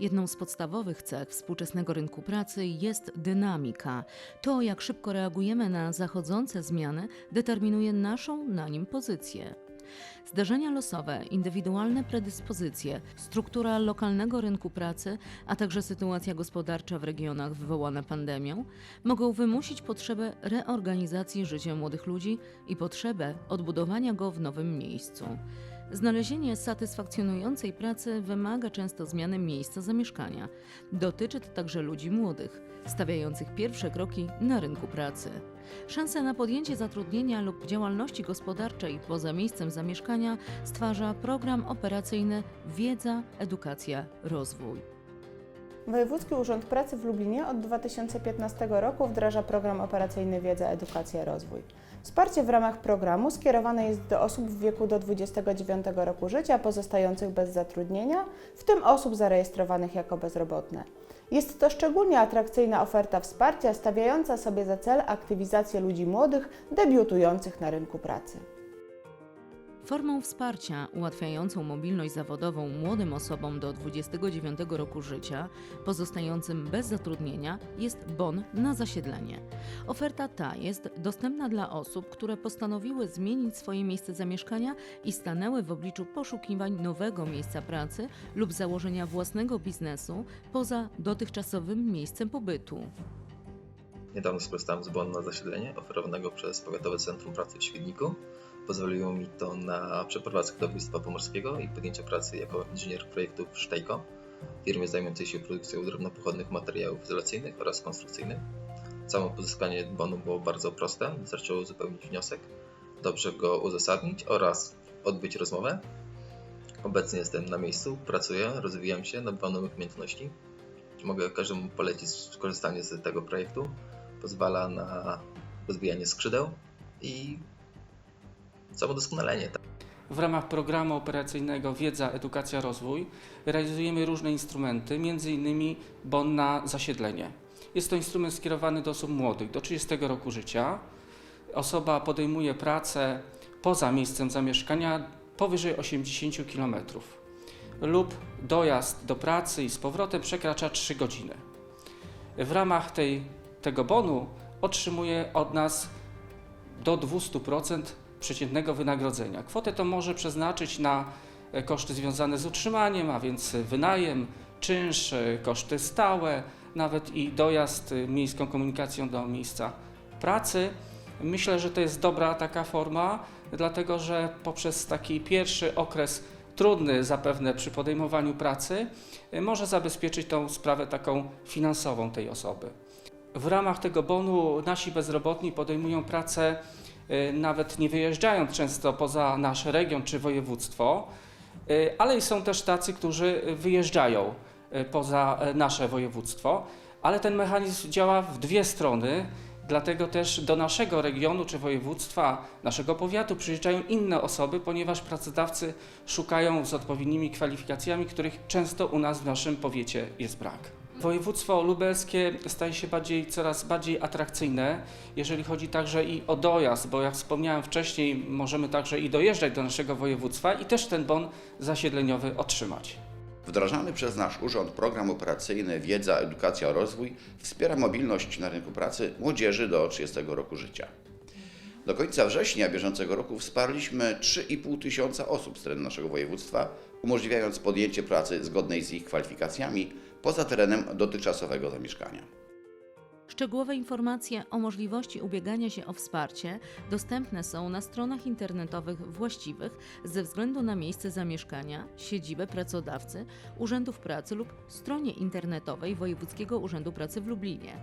Jedną z podstawowych cech współczesnego rynku pracy jest dynamika. To, jak szybko reagujemy na zachodzące zmiany, determinuje naszą na nim pozycję. Zdarzenia losowe, indywidualne predyspozycje, struktura lokalnego rynku pracy, a także sytuacja gospodarcza w regionach wywołane pandemią mogą wymusić potrzebę reorganizacji życia młodych ludzi i potrzebę odbudowania go w nowym miejscu. Znalezienie satysfakcjonującej pracy wymaga często zmiany miejsca zamieszkania. Dotyczy to także ludzi młodych, stawiających pierwsze kroki na rynku pracy. Szanse na podjęcie zatrudnienia lub działalności gospodarczej poza miejscem zamieszkania stwarza program operacyjny Wiedza, Edukacja, Rozwój. Wojewódzki Urząd Pracy w Lublinie od 2015 roku wdraża program operacyjny Wiedza, Edukacja, Rozwój. Wsparcie w ramach programu skierowane jest do osób w wieku do 29 roku życia pozostających bez zatrudnienia, w tym osób zarejestrowanych jako bezrobotne. Jest to szczególnie atrakcyjna oferta wsparcia stawiająca sobie za cel aktywizację ludzi młodych debiutujących na rynku pracy. Formą wsparcia ułatwiającą mobilność zawodową młodym osobom do 29 roku życia pozostającym bez zatrudnienia jest bon na zasiedlenie. Oferta ta jest dostępna dla osób, które postanowiły zmienić swoje miejsce zamieszkania i stanęły w obliczu poszukiwań nowego miejsca pracy lub założenia własnego biznesu poza dotychczasowym miejscem pobytu. Niedawno skorzystałem z bonu na zasiedlenie oferowanego przez Powiatowe Centrum Pracy w Świdniku. Pozwoliło mi to na przeprowadzkę do województwa pomorskiego i podjęcie pracy jako inżynier projektów w Sztejko, firmie zajmującej się produkcją drobnopochodnych materiałów izolacyjnych oraz konstrukcyjnych. Samo pozyskanie bonu było bardzo proste, wystarczyło uzupełnić wniosek, dobrze go uzasadnić oraz odbyć rozmowę. Obecnie jestem na miejscu, pracuję, rozwijam się, nabywam nowych umiejętności. Mogę każdemu polecić skorzystanie z tego projektu. Pozwala na rozwijanie skrzydeł i samodoskonalenie. tak. W ramach programu operacyjnego Wiedza, Edukacja, Rozwój realizujemy różne instrumenty, m.in. bon na zasiedlenie. Jest to instrument skierowany do osób młodych, do 30 roku życia. Osoba podejmuje pracę poza miejscem zamieszkania powyżej 80 km lub dojazd do pracy i z powrotem przekracza 3 godziny. W ramach tej, tego bonu otrzymuje od nas do 200% przeciętnego wynagrodzenia. Kwotę to może przeznaczyć na e, koszty związane z utrzymaniem, a więc wynajem, czynsz, e, koszty stałe, nawet i dojazd e, miejską komunikacją do miejsca pracy. Myślę, że to jest dobra taka forma, dlatego że poprzez taki pierwszy okres trudny zapewne przy podejmowaniu pracy może zabezpieczyć tą sprawę taką finansową tej osoby. W ramach tego bonu nasi bezrobotni podejmują pracę y, nawet nie wyjeżdżając często poza nasz region czy województwo, y, ale są też tacy, którzy wyjeżdżają y, poza nasze województwo, ale ten mechanizm działa w dwie strony. Dlatego też do naszego regionu czy województwa, naszego powiatu przyjeżdżają inne osoby, ponieważ pracodawcy szukają z odpowiednimi kwalifikacjami, których często u nas w naszym powiecie jest brak. Województwo lubelskie staje się bardziej, coraz bardziej atrakcyjne, jeżeli chodzi także i o dojazd, bo jak wspomniałem wcześniej, możemy także i dojeżdżać do naszego województwa i też ten bon zasiedleniowy otrzymać. Wdrażany przez nasz urząd program operacyjny Wiedza, Edukacja, Rozwój wspiera mobilność na rynku pracy młodzieży do 30 roku życia. Do końca września bieżącego roku wsparliśmy 3,5 tysiąca osób z terenu naszego województwa, umożliwiając podjęcie pracy zgodnej z ich kwalifikacjami poza terenem dotychczasowego zamieszkania. Szczegółowe informacje o możliwości ubiegania się o wsparcie dostępne są na stronach internetowych właściwych ze względu na miejsce zamieszkania, siedzibę pracodawcy, urzędów pracy lub stronie internetowej Wojewódzkiego Urzędu Pracy w Lublinie.